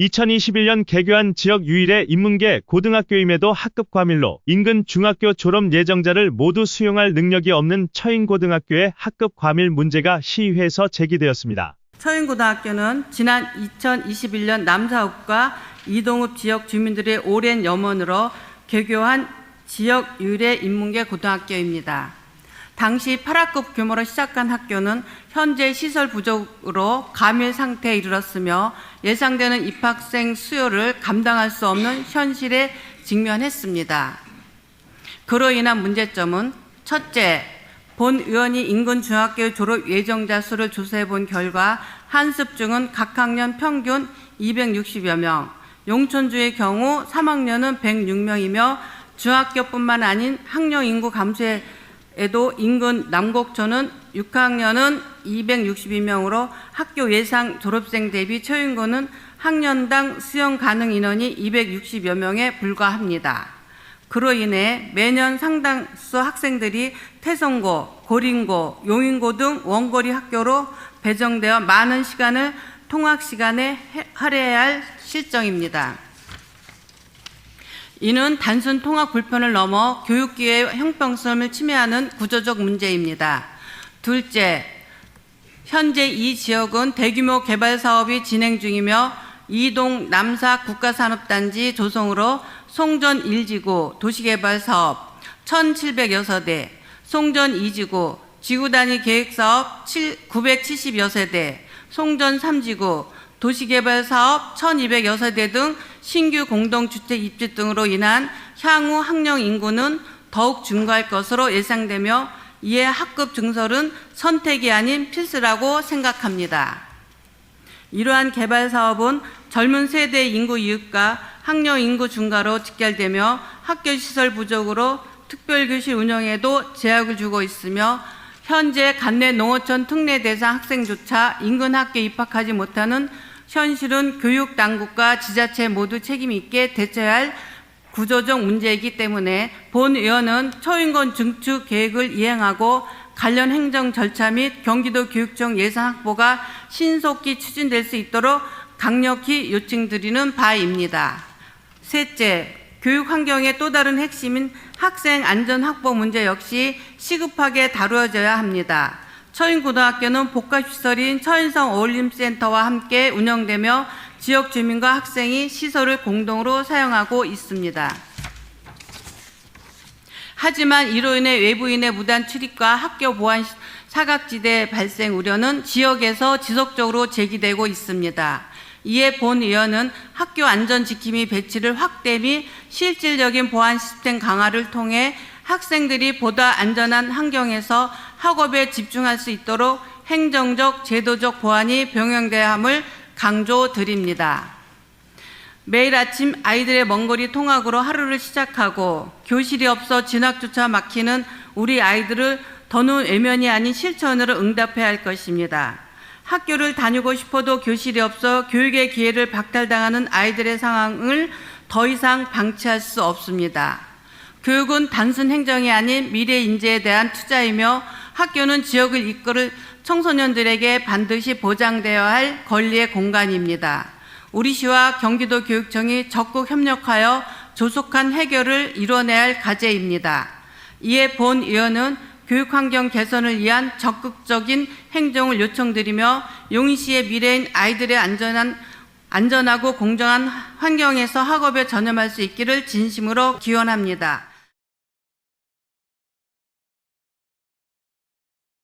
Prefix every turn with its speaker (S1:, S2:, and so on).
S1: 2021년 개교한 지역 유일의 인문계 고등학교임에도 학급 과밀로 인근 중학교 졸업 예정자를 모두 수용할 능력이 없는 처인고등학교의 학급 과밀 문제가 시의회에서 제기되었습니다.
S2: 처인고등학교는 지난 2021년 남사읍과 이동읍 지역 주민들의 오랜 염원으로 개교한 지역 유일의 인문계 고등학교입니다. 당시 8학급 규모로 시작한 학교는 현재 시설 부족으로 감일 상태에 이르렀으며 예상되는 입학생 수요를 감당할 수 없는 현실에 직면했습니다. 그로 인한 문제점은 첫째, 본 의원이 인근 중학교 졸업 예정자 수를 조사해 본 결과 한습 중은 각 학년 평균 260여 명, 용천주의 경우 3학년은 106명이며 중학교뿐만 아닌 학령 인구 감소에 도 인근 남곡초는 6학년은 262명으로 학교 예상 졸업생 대비 처인고는 학년당 수용 가능 인원이 260여 명에 불과합니다. 그로 인해 매년 상당수 학생들이 태성고, 고린고, 용인고 등 원거리 학교로 배정되어 많은 시간을 통학 시간에 해- 할애해야 할 실정입니다. 이는 단순 통학 불편을 넘어 교육기회의 형평성을 침해하는 구조적 문제입니다. 둘째, 현재 이 지역은 대규모 개발 사업이 진행 중이며 이동 남사 국가산업단지 조성으로 송전 1지구 도시개발 사업 1,706대, 송전 2지구 지구 단위 계획 사업 970여 세대, 송전 3지구 도시개발 사업 1,206대 등 신규 공동주택 입주 등으로 인한 향후 학령 인구는 더욱 증가할 것으로 예상되며 이에 학급 증설은 선택이 아닌 필수라고 생각합니다. 이러한 개발 사업은 젊은 세대 인구 이웃과 학령 인구 증가로 직결되며 학교 시설 부족으로 특별교실 운영에도 제약을 주고 있으며 현재 간내 농어촌 특례 대상 학생조차 인근 학교에 입학하지 못하는 현실은 교육 당국과 지자체 모두 책임 있게 대처해야 할 구조적 문제이기 때문에 본 의원은 초인권 증축 계획을 이행하고 관련 행정 절차 및 경기도 교육청 예산 확보가 신속히 추진될 수 있도록 강력히 요청드리는 바입니다. 셋째, 교육 환경의 또 다른 핵심인 학생 안전 확보 문제 역시 시급하게 다루어져야 합니다. 처인고등학교는 복합시설인 처인성 어울림센터와 함께 운영되며 지역 주민과 학생이 시설을 공동으로 사용하고 있습니다. 하지만 이로 인해 외부인의 무단 출입과 학교 보안 사각지대 발생 우려는 지역에서 지속적으로 제기되고 있습니다. 이에 본 의원은 학교 안전 지킴이 배치를 확대 및 실질적인 보안 시스템 강화를 통해 학생들이 보다 안전한 환경에서 학업에 집중할 수 있도록 행정적, 제도적 보완이 병행돼야 함을 강조드립니다. 매일 아침 아이들의 먼거리 통학으로 하루를 시작하고 교실이 없어 진학조차 막히는 우리 아이들을 더는 외면이 아닌 실천으로 응답해야 할 것입니다. 학교를 다니고 싶어도 교실이 없어 교육의 기회를 박탈당하는 아이들의 상황을 더 이상 방치할 수 없습니다. 교육은 단순 행정이 아닌 미래 인재에 대한 투자이며 학교는 지역을 이끌을 청소년들에게 반드시 보장되어야 할 권리의 공간입니다. 우리 시와 경기도 교육청이 적극 협력하여 조속한 해결을 이뤄내야 할 과제입니다. 이에 본 의원은 교육환경 개선을 위한 적극적인 행정을 요청드리며 용인시의 미래인 아이들의 안전한 안전하고 공정한 환경에서 학업에 전념할 수 있기를 진심으로 기원합니다.